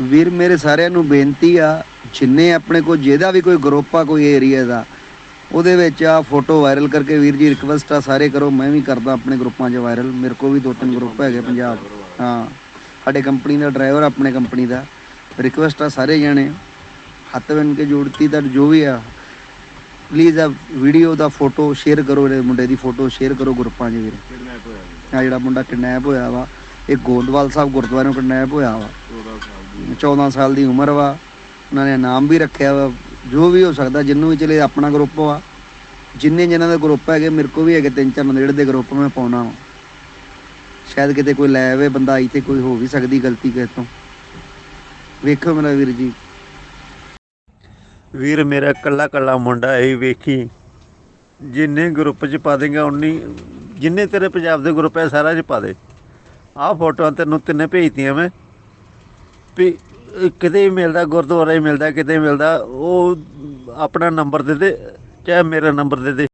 ਵੀਰ, ਮੇਰੇ ਸਾਰਿਆਂ ਨੂੰ ਬੇਨਤੀ ਆ, ਜਿੰਨੇ ਆਪਣੇ ਕੋਲ ਜਿਹਦਾ ਵੀ ਕੋਈ ਗਰੁੱਪ ਆ, ਕੋਈ ਏਰੀਆ ਦਾ, ਉਹਦੇ ਵਿੱਚ ਆ ਫੋਟੋ ਵਾਇਰਲ ਕਰਕੇ ਵੀਰ ਜੀ ਰਿਕਵੈਸਟ ਆ ਸਾਰੇ ਕਰੋ, ਮੈਂ ਵੀ ਕਰਦਾ ਆਪਣੇ ਗਰੁੱਪਾਂ 'ਚ ਵਾਇਰਲ ਮੇਰੇ ਕੋਲ ਵੀ ਦੋ ਤਿੰਨ ਗਰੁੱਪ ਹੈਗੇ ਪੰਜਾਬ। ਹਾਂ, ਸਾਡੇ ਕੰਪਨੀ ਦਾ ਡਰਾਈਵਰ ਆਪਣੇ ਕੰਪਨੀ ਦਾ ਰਿਕਵੈਸਟ ਆ ਸਾਰੇ ਜਣੇ, ਹੱਥ ਬਨ ਕੇ ਜੋੜਤੀ ਤਾਂ ਜੋ ਵੀ ਆ ਪਲੀਜ਼ ਆ ਵੀਡੀਓ ਦਾ ਫੋਟੋ ਸ਼ੇਅਰ ਕਰੋ ਇਹਦੇ ਮੁੰਡੇ ਦੀ ਫੋਟੋ ਸ਼ੇਅਰ ਕਰੋ ਗਰੁੱਪਾਂ 'ਚ ਵੀਰ। ਕਿਡਨੈਪ ਆ ਜਿਹੜਾ ਮੁੰਡਾ ਕਿਡਨੈਪ ਹੋਇਆ ਵਾ ਇਹ ਗੋਦਵਾਲ ਸਾਹਿਬ ਗੁਰਦੁਆਰੇ ਨੂੰ ਕਿਡਨੈਪ ਹੋਇਆ ਵਾ। 14 ਸਾਲ ਦੀ ਉਮਰ ਵਾ। ਉਹਨਾਂ ਨੇ ਨਾਮ ਵੀ ਰੱਖਿਆ ਵਾ। ਜੋ ਵੀ ਹੋ ਸਕਦਾ, ਜਿੰਨੂੰ ਵੀ ਚਲੇ, ਆਪਣਾ ਗਰੁੱਪ ਵਾ। ਜਿੰਨੇ ਜਿਨ੍ਹਾਂ ਦਾ ਗਰੁੱਪ ਹੈਗੇ, ਮੇਰੇ ਕੋ ਵੀ ਹੈਗੇ, ਤਿੰਨ ਚਾਰ ਨੇੜੇ ਦੇ ਗਰੁੱਪ ਮੈਂ ਪਾਉਣਾ ਸ਼ਾਇਦ ਕਿਤੇ ਕੋਈ ਲੈ ਆਵੇ ਬੰਦਾ, ਇੱਥੇ ਕੋਈ ਹੋ ਵੀ ਸਕਦੀ ਗਲਤੀ ਕਿਸੇ ਤੋਂ। ਵੇਖੋ ਮੇਰਾ ਵੀਰ ਜੀ। ਵੀਰ, ਮੇਰਾ ਕੱਲਾ ਕੱਲਾ ਮੁੰਡਾ ਇਹ ਵੇਖੀ। ਜਿੰਨੇ ਗਰੁੱਪ 'ਚ ਪਾ ਦੇਗਾ, ਉਨੀ ਜਿੰਨੇ ਤੇਰੇ ਪੰਜਾਬ ਦੇ ਗਰੁੱਪ ਹੈ, ਸਾਰਾ 'ਚ ਪਾ ਦੇ। ਆਹ ਫੋਟੋਆਂ ਤੈਨੂੰ ਤਿੰਨੇ ਭੇਜਤੀਆਂ ਮੈਂ। ਵੀ ਕਿਤੇ ਵੀ ਮਿਲਦਾ, ਗੁਰਦੁਆਰੇ ਮਿਲਦਾ, ਕਿਤੇ ਮਿਲਦਾ, ਉਹ ਆਪਣਾ ਨੰਬਰ ਦੇ ਦੇ, ਚਾਹੇ ਮੇਰਾ ਨੰਬਰ ਦੇ ਦੇ।